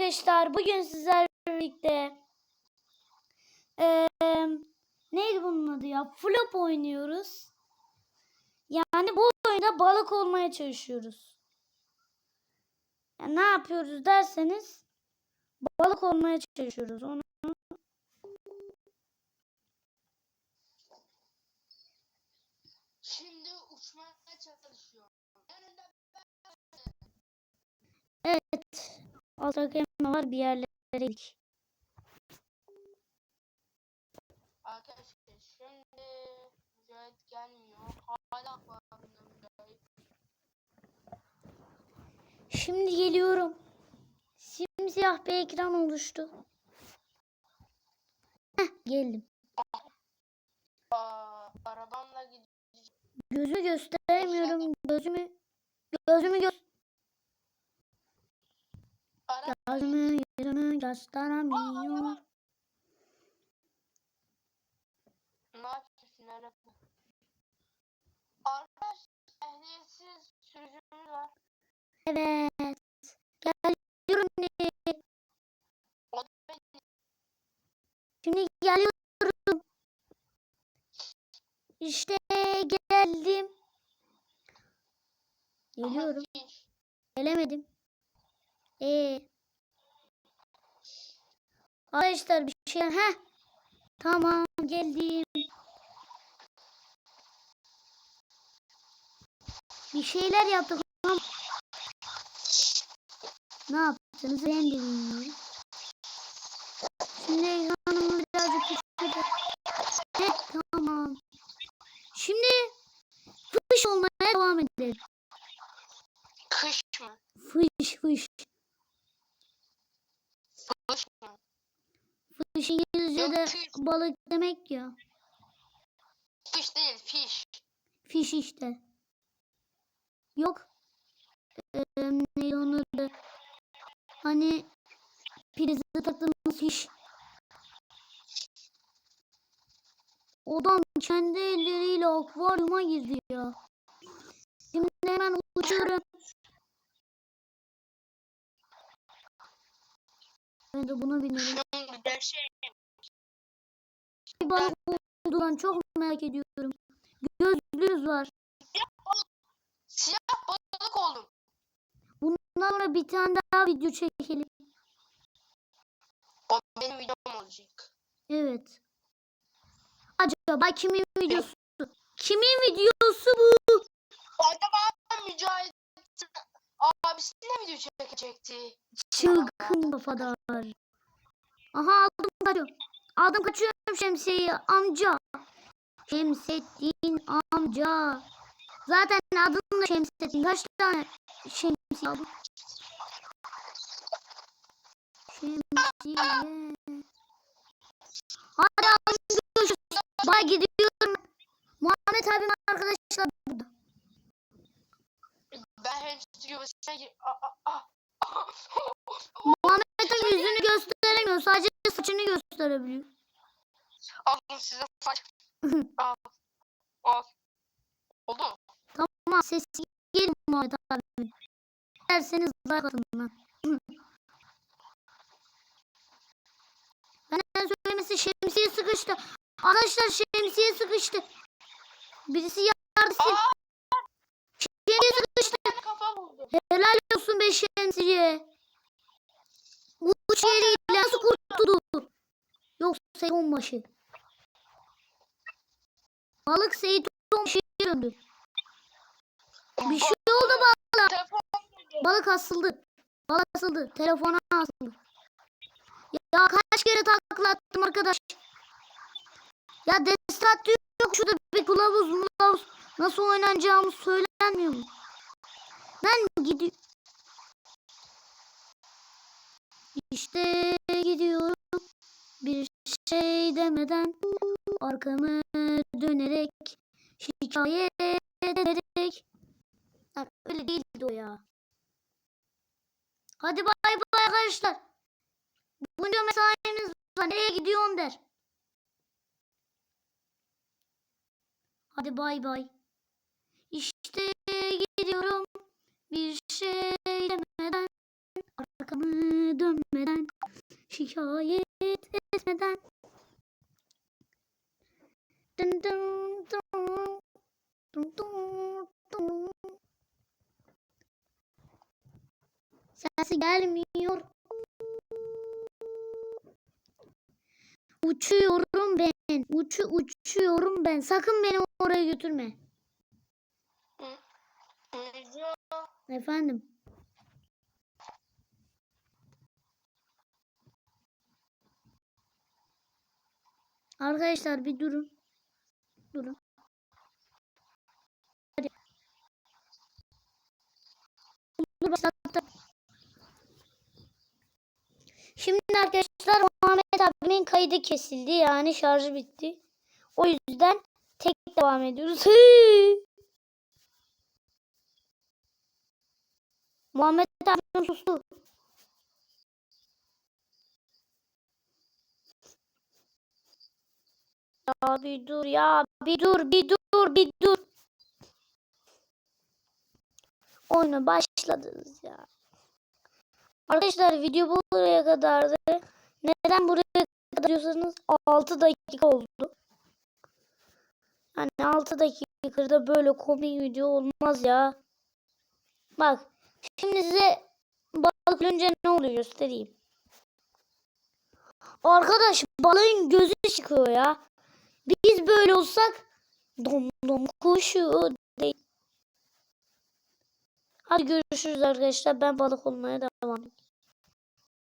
arkadaşlar. Bugün sizlerle birlikte eee, neydi bunun adı ya? Flop oynuyoruz. Yani bu oyunda balık olmaya çalışıyoruz. Ya ne yapıyoruz derseniz balık olmaya çalışıyoruz. Onu Şimdi uçmaya çalışıyor. Evet. Altta kelime var bir yerlere gittik. arkadaşlar şimdi Mücahit gelmiyor. Hala bağımda Mücahit. Şimdi geliyorum. Simsiyah bir ekran oluştu. Heh, geldim. Aa, arabamla gideceğim. Gözümü gösteremiyorum. Gözümü gözümü gö Ara gözümü yüzümü ne yapıyorsun araba? Arkadaş ehliyetsiz sürücümüz var. Evet. Geliyorum şimdi. O da beni Şimdi geliyorum. İşte geldim. Geliyorum. Gelemedim. Ee. Arkadaşlar bir şey. Heh. Tamam geldim. Bir şeyler yaptık ama ne yaptınız ben de bilmiyorum. Şimdi ekranımı birazcık küçülteceğim. Heh, tamam. Şimdi fış olmaya devam edelim. Kış mı? Fış fış. Kış mı? Fış İngilizce'de Yok, fiş. Balık demek ya. Fiş değil fiş. Fiş işte. Yok. Eee neydi onun adı? Hani prize taktığımız fiş. Adam kendi elleriyle akvaryuma girdi ya. Şimdi hemen uçuyorum. Ben de bunu binerim. Şimdi balık olduğundan çok merak ediyorum. Gözlüğümüz var. siyah balık oldum. Bundan sonra bir tane daha video çekelim. O benim videom olacak. Evet. Acaba kimin videosu? Kimin videosu bu? Acaba Mücahit abisine video çekecekti. Çılgın kafalar. Aha aldım kaçıyorum. Aldım kaçıyorum şemsiyeyi amca. Şemsettin amca. Zaten adın da Şemsettin. Kaç tane şemsiye aldın? Şemsiye. Hadi aldım görüşürüz. Bay gidiyorum. Muhammed abim arkadaşlar burada. Ben. Aa, aa, aa. Muhammed'in yüzünü gösteremiyor. Sadece saçını gösterebiliyor. Alın size saç. Al. Al. Oldu mu? Tamam sesi gelin Muhammed abi. Derseniz like atın lan. Benden söylemesi şemsiye sıkıştı. Arkadaşlar şemsiye sıkıştı. Birisi yardım etsin. Şemsiye sıkıştı. Helal olsun be şemsiye. Uç yeriyle nasıl kurtuldu? Yoksa Seyit onbaşı. Balık Seyit onbaşıya döndü. Bir şey oldu buldum. Balık asıldı. Balık asıldı. Telefona asıldı. Ya kaç kere takla attım arkadaş. Ya destat yok şurada bir kılavuz mulavuz. Nasıl oynanacağımı söylenmiyor mu? Ben gidiyorum. İşte gidiyorum. Bir şey demeden arkamı dönerek şikayet ederek. Ya öyle değildi o ya. Hadi bay bay arkadaşlar. Bunca mesaimiz var. Nereye gidiyorsun der. Hadi bay bay. İşte gidiyorum. Bir şey demeden arkamı dönme. etmeden şikayet etmeden Sesi gelmiyor. Uçuyorum ben. Uçu uçuyorum ben. Sakın beni oraya götürme. Efendim. Arkadaşlar bir. Durun. Hadi. Dur, başlattım. Şimdi arkadaşlar Muhammed abimin kaydı kesildi. Yani şarjı bitti. O yüzden tek devam ediyoruz. Muhammed abim sustu. Ya bir dur ya bir dur bir dur bir dur. Oyuna başladınız ya. Arkadaşlar video buraya kadardı. Neden buraya kadar diyorsanız 6 dakika oldu. Yani 6 dakikada böyle komik video olmaz ya. Bak Şimdi size balık ölünce ne oluyor göstereyim. Arkadaş balığın gözü çıkıyor ya. Biz böyle olsak dom dom kuşu değil. Hadi görüşürüz arkadaşlar. Ben balık olmaya devam edeyim.